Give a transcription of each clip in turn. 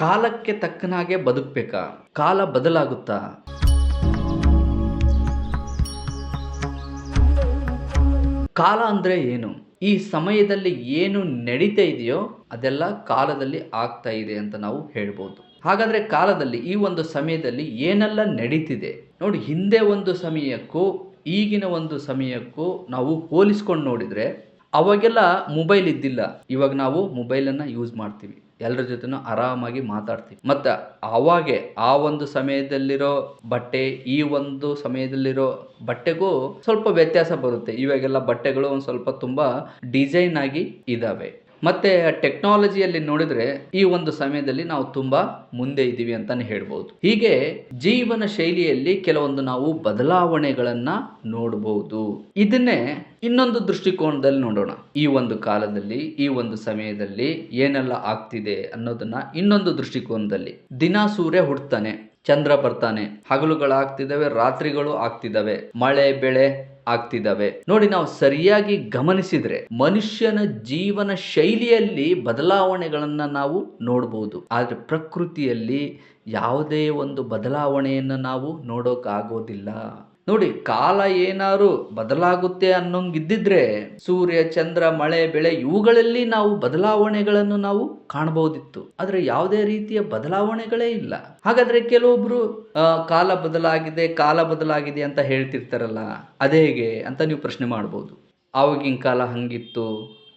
ಕಾಲಕ್ಕೆ ತಕ್ಕನಾಗೆ ಬದುಕಬೇಕಾ? ಕಾಲ ಬದಲಾಗುತ್ತಾ? ಕಾಲ ಅಂದರೆ ಏನು? ಈ ಸಮಯದಲ್ಲಿ ಏನು ನಡೀತಾ ಇದೆಯೋ ಅದೆಲ್ಲ ಕಾಲದಲ್ಲಿ ಆಗ್ತಾ ಇದೆ ಅಂತ ನಾವು ಹೇಳ್ಬೋದು. ಹಾಗಾದರೆ ಕಾಲದಲ್ಲಿ, ಈ ಒಂದು ಸಮಯದಲ್ಲಿ ಏನೆಲ್ಲ ನಡೀತಿದೆ? ನೋಡಿ, ಹಿಂದೆ ಒಂದು ಸಮಯಕ್ಕೂ, ಈಗಿನ ಒಂದು ಸಮಯಕ್ಕೂ ನಾವು ಹೋಲಿಸ್ಕೊಂಡು ನೋಡಿದರೆ ಅವಾಗೆಲ್ಲ ಮೊಬೈಲ್ ಇದ್ದಿಲ್ಲ. ಇವಾಗ ನಾವು ಮೊಬೈಲನ್ನು ಯೂಸ್ ಮಾಡ್ತೀವಿ. ಎಲ್ಲರ ಜೊತೆನೂ ಆರಾಮಾಗಿ ಮಾತಾಡ್ತೀವಿ. ಮತ್ತು ಅವಾಗೆ ಆ ಒಂದು ಸಮಯದಲ್ಲಿರೋ ಬಟ್ಟೆ, ಈ ಒಂದು ಸಮಯದಲ್ಲಿರೋ ಬಟ್ಟೆಗೂ ಸ್ವಲ್ಪ ವ್ಯತ್ಯಾಸ ಬರುತ್ತೆ. ಇವಾಗೆಲ್ಲ ಬಟ್ಟೆಗಳು ಒಂದು ಸ್ವಲ್ಪ ತುಂಬ ಡಿಸೈನ್ ಆಗಿ ಇದ್ದಾವೆ ಮತ್ತೆ ಟೆಕ್ನಾಲಜಿಯಲ್ಲಿ ನೋಡಿದರೆ ಈ ಒಂದು ಸಮಯದಲ್ಲಿ ನಾವು ತುಂಬಾ ಮುಂದೆ ಇದ್ದೀವಿ ಅಂತಲೇ ಹೇಳ್ಬೋದು. ಹೀಗೆ ಜೀವನ ಶೈಲಿಯಲ್ಲಿ ಕೆಲವೊಂದು ನಾವು ಬದಲಾವಣೆಗಳನ್ನು ನೋಡಬಹುದು ಇದನ್ನೇ ಇನ್ನೊಂದು ದೃಷ್ಟಿಕೋನದಲ್ಲಿ ನೋಡೋಣ. ಈ ಒಂದು ಕಾಲದಲ್ಲಿ, ಈ ಒಂದು ಸಮಯದಲ್ಲಿ ಏನೆಲ್ಲ ಆಗ್ತಿದೆ ಅನ್ನೋದನ್ನ ಇನ್ನೊಂದು ದೃಷ್ಟಿಕೋನದಲ್ಲಿ. ದಿನ ಸೂರ್ಯ ಹುಡ್ತಾನೆ ಚಂದ್ರ ಬರ್ತಾನೆ, ಹಗಲುಗಳಾಗ್ತಿದ್ದಾವೆ, ರಾತ್ರಿಗಳು ಆಗ್ತಿದ್ದಾವೆ, ಮಳೆ, ಬೆಳೆ ಆಗ್ತಿದ್ದಾವೆ. ನೋಡಿ ನಾವು ಸರಿಯಾಗಿ ಗಮನಿಸಿದ್ರೆ ಮನುಷ್ಯನ ಜೀವನ ಶೈಲಿಯಲ್ಲಿ ಬದಲಾವಣೆಗಳನ್ನ ನಾವು ನೋಡಬಹುದು ಆದ್ರೆ ಪ್ರಕೃತಿಯಲ್ಲಿ ಯಾವುದೇ ಒಂದು ಬದಲಾವಣೆಯನ್ನು ನಾವು ನೋಡೋಕ್ಕಾಗೋದಿಲ್ಲ ನೋಡಿ, ಕಾಲ ಏನಾದ್ರು ಬದಲಾಗುತ್ತೆ ಅನ್ನೋಂಗಿದ್ದಿದ್ರೆ ಸೂರ್ಯ, ಚಂದ್ರ, ಮಳೆ, ಬೆಳೆ ಇವುಗಳಲ್ಲಿ ನಾವು ಬದಲಾವಣೆಗಳನ್ನು ನಾವು ಕಾಣಬಹುದಿತ್ತು. ಆದರೆ ಯಾವುದೇ ರೀತಿಯ ಬದಲಾವಣೆಗಳೇ ಇಲ್ಲ. ಹಾಗಾದ್ರೆ ಕೆಲವೊಬ್ರು ಕಾಲ ಬದಲಾಗಿದೆ ಕಾಲ ಬದಲಾಗಿದೆ ಅಂತ ಹೇಳ್ತಿರ್ತಾರಲ್ಲ ಅದೇ ಹೇಗೆ ಅಂತ ನೀವು ಪ್ರಶ್ನೆ ಮಾಡ್ಬೋದು. ಆವಾಗಿನ ಕಾಲ ಹಂಗಿತ್ತು,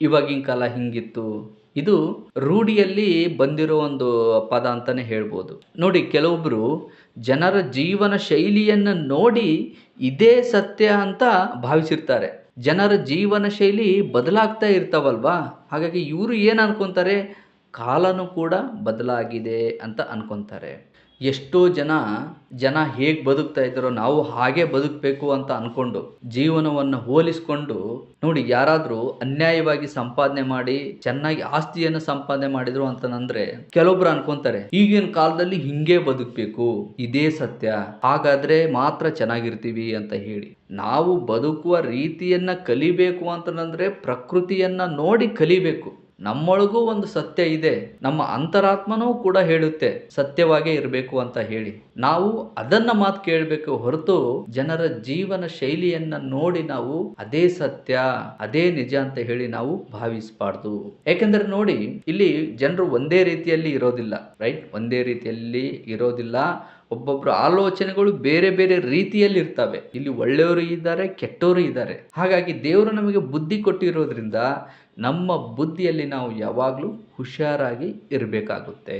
ಇವಾಗಿನ ಕಾಲ ಹಿಂಗಿತ್ತು ಇದು ರೂಢಿಯಲ್ಲಿ ಬಂದಿರೋ ಒಂದು ಪದ ಅಂತಲೇ ಹೇಳ್ಬೋದು. ನೋಡಿ ಕೆಲವೊಬ್ಬರು ಜನರ ಜೀವನ ಶೈಲಿಯನ್ನು ನೋಡಿ ಇದೇ ಸತ್ಯ ಅಂತ ಭಾವಿಸಿರ್ತಾರೆ. ಜನರ ಜೀವನ ಶೈಲಿ ಬದಲಾಗ್ತಾ ಇರ್ತಾವಲ್ವಾ? ಹಾಗಾಗಿ ಇವರು ಏನು ಅನ್ಕೊತಾರೆ? ಕಾಲನೂ ಕೂಡ ಬದಲಾಗಿದೆ ಅಂತ ಅನ್ಕೊಂತಾರೆ. ಎಷ್ಟೋ ಜನ ಜನ ಹೇಗೆ ಬದುಕ್ತಾ ಇದ್ದಾರೋ ನಾವು ಹಾಗೆ ಬದುಕಬೇಕು ಅಂತ ಅನ್ಕೊಂಡು ಜೀವನವನ್ನು ಹೋಲಿಸ್ಕೊಂಡು ನೋಡಿ ಯಾರಾದರೂ ಅನ್ಯಾಯವಾಗಿ ಸಂಪಾದನೆ ಮಾಡಿ, ಚೆನ್ನಾಗಿ ಆಸ್ತಿಯನ್ನು ಸಂಪಾದನೆ ಮಾಡಿದ್ರು ಅಂತಂದ್ರೆ ಕೆಲವೊಬ್ರು ಅನ್ಕೊಂತಾರೆ, ಈಗಿನ ಕಾಲದಲ್ಲಿ ಹಿಂಗೆ ಬದುಕಬೇಕು, ಇದೇ ಸತ್ಯ, ಹಾಗಾದ್ರೆ ಮಾತ್ರ ಚೆನ್ನಾಗಿರ್ತೀವಿ ಅಂತ ಹೇಳಿ. ನಾವು ಬದುಕುವ ರೀತಿಯನ್ನ ಕಲಿಬೇಕು ಅಂತಂದ್ರೆ ಪ್ರಕೃತಿಯನ್ನ ನೋಡಿ ಕಲಿಬೇಕು. ನಮ್ಮೊಳಗೂ ಒಂದು ಸತ್ಯ ಇದೆ. ನಮ್ಮ ಅಂತರಾತ್ಮನೂ ಕೂಡ ಹೇಳುತ್ತೆ, ಸತ್ಯವಾಗೇ ಇರಬೇಕು ಅಂತ ಹೇಳಿ. ನಾವು ಅದನ್ನ ಮಾತು ಕೇಳಬೇಕು ಹೊರತು ಜನರ ಜೀವನ ಶೈಲಿಯನ್ನ ನೋಡಿ ನಾವು ಅದೇ ಸತ್ಯ, ಅದೇ ನಿಜ ಅಂತ ಹೇಳಿ ನಾವು ಭಾವಿಸಬಾರ್ದು. ಯಾಕೆಂದ್ರೆ ನೋಡಿ, ಇಲ್ಲಿ ಜನರು ಒಂದೇ ರೀತಿಯಲ್ಲಿ ಇರೋದಿಲ್ಲ ರೈಟ್ ಒಂದೇ ರೀತಿಯಲ್ಲಿ ಇರೋದಿಲ್ಲ. ಒಬ್ಬೊಬ್ಬರ ಆಲೋಚನೆಗಳು ಬೇರೆ ಬೇರೆ ರೀತಿಯಲ್ಲಿ ಇರ್ತವೆ ಇಲ್ಲಿ ಒಳ್ಳೆಯವರು ಇದ್ದಾರೆ, ಕೆಟ್ಟವರು ಇದ್ದಾರೆ. ಹಾಗಾಗಿ ದೇವರು ನಮಗೆ ಬುದ್ಧಿ ಕೊಟ್ಟಿರೋದ್ರಿಂದ ನಮ್ಮ ಬುದ್ಧಿಯಲ್ಲಿ ನಾವು ಯಾವಾಗಲೂ ಹುಷಾರಾಗಿ ಇರಬೇಕಾಗುತ್ತೆ.